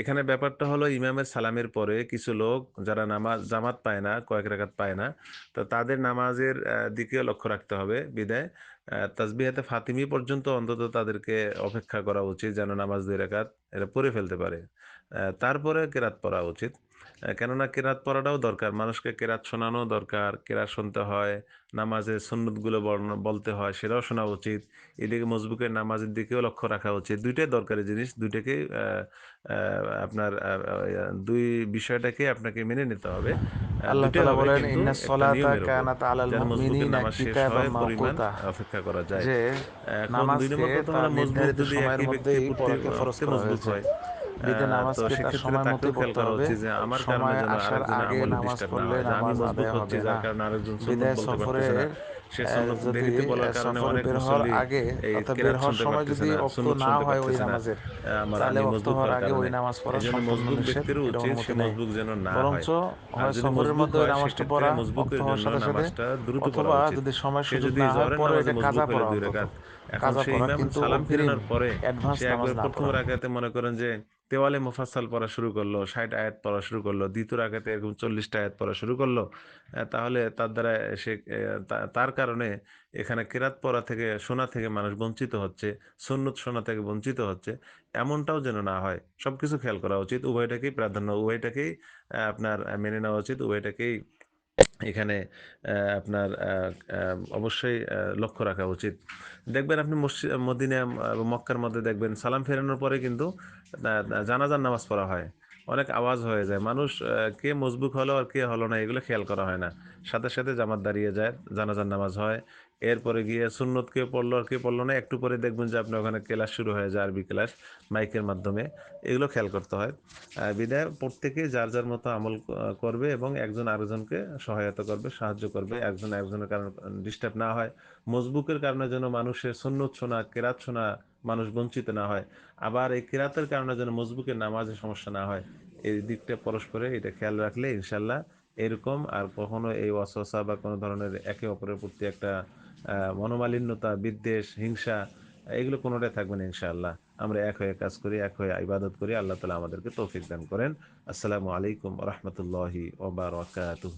এখানে ব্যাপারটা হলো ইমামের সালামের পরে কিছু লোক যারা নামাজ, জামাত পায় না, কয়েক রাকাত পায় না, তো তাদের নামাজের দিকেও লক্ষ্য রাখতে হবে বিদায়। তাজবিহাতে ফাতিমি পর্যন্ত অন্তত তাদেরকে অপেক্ষা করা উচিত যেন নামাজ দুই রাকাত এটা পড়ে ফেলতে পারে। তারপরে কেরাত পড়া উচিত। কেননা কেরাত পড়াটাও দরকার। মানুষকে কেরাত শোনানো দরকার। কেরাত শুনতে হয় নামাজের সুন্নতগুলো বলতে হয় সেটাও শোনা উচিত। এদিকে মজবুকের নামাজের দিকেও লক্ষ্য রাখা উচিত। দুইটাই দরকারি জিনিস। আহ, আপনার দুই বিষয়টাকে আপনাকে মেনে নিতে হবে। অপেক্ষা করা যায়। এখন দুই নম্বর কথা নির্ধারিত যদি একই ব্যক্তি হয়েছে। হয়। সময় পড়তে হবে। আমার সময় আসার আগে নামাজ পড়লে নামাজ আদায় হবে না। বিদায় সফরে যদি সফরে বের হওয়ার আগে অর্থাৎ বের হওয়ার সময় যদি অক্ত না হয় ওই নামাজের তাহলে অক্ত হওয়ার আগে ওই নামাজ পড়া সম্পূর্ণ নিষেধ বরঞ্চ হয় সফরের মধ্যে ওই নামাজটা পড়া অক্ত হওয়ার সাথে সাথে অথবা যদি সময় সুযোগ না হয় পরে এটা কাজা পড়া কাজা পড়া কিন্তু সালাম অগ্রিম পরে অ্যাডভান্স নামাজ না পড়া মনে করেন যে দেওয়ালে মোফাসাল পড়া শুরু করল, ষাট আয়াত পড়া শুরু করল, দ্বিতীয় রাখাতে এরকম চল্লিশটা আয়াত পড়া শুরু করল তাহলে তার দ্বারা সে তার কারণে এখানে কেরাত পড়া থেকে শোনা থেকে মানুষ বঞ্চিত হচ্ছে, সুন্নত শোনা থেকে বঞ্চিত হচ্ছে, এমনটাও যেন না হয়। সব কিছু খেয়াল করা উচিত, উভয়টাকেই প্রাধান্য, উভয়টাকেই আপনার মেনে নেওয়া উচিত, উভয়টাকেই এখানে আপনার অবশ্যই লক্ষ্য রাখা উচিত। দেখবেন আপনি মসজিদ মদিনা মক্কার মধ্যে দেখবেন সালাম ফেরানোর পরে কিন্তু জানাজার নামাজ পড়া হয়। অনেক আওয়াজ হয়ে যায়। মানুষ কে মজবুক হলো আর কে হলো না, এগুলো খেয়াল করা হয় না। সাথে সাথে জামাত দাঁড়িয়ে যায়, জানাজার নামাজ হয়। এরপরে গিয়ে সুন্নত কে পড়ল আর কে পড়ল না, একটু পরে দেখবেন যে আপনার ওখানে ক্লাস শুরু হয়ে যায়, আরবি ক্লাস, মাইকের মাধ্যমে। এগুলো খেয়াল করতে হয়। বিদায়, প্রত্যেকে যার যার মতো আমল করবে এবং একজন আরেকজনকে সহায়তা করবে, সাহায্য করবে। একজন একজনের কারণে ডিস্টার্ব না হয়। মজবুকের কারণে যেন মানুষের সন্ন্যত শোনা, কেরাত শোনা মানুষ বঞ্চিত না হয়। আবার এই কেরাতের কারণে যেন মজবুকের নামাজে সমস্যা না হয়। এই দিকটা পরস্পরে এটা খেয়াল রাখলে ইনশাল্লাহ এরকম আর কখনো এই অসহসা বা কোনো ধরনের একে অপরের প্রতি একটা মনোমালিন্যতা, বিদ্বেষ, হিংসা, এগুলো কোনোটাই থাকবে না ইনশাআল্লাহ আমরা এক হয়ে কাজ করি, এক হয়ে ইবাদত করি, আল্লাহ তালা আমাদেরকে তৌফিক দান করেন। আসসালামু আলাইকুম রহমতুল্লাহি ওবরাকাতুহ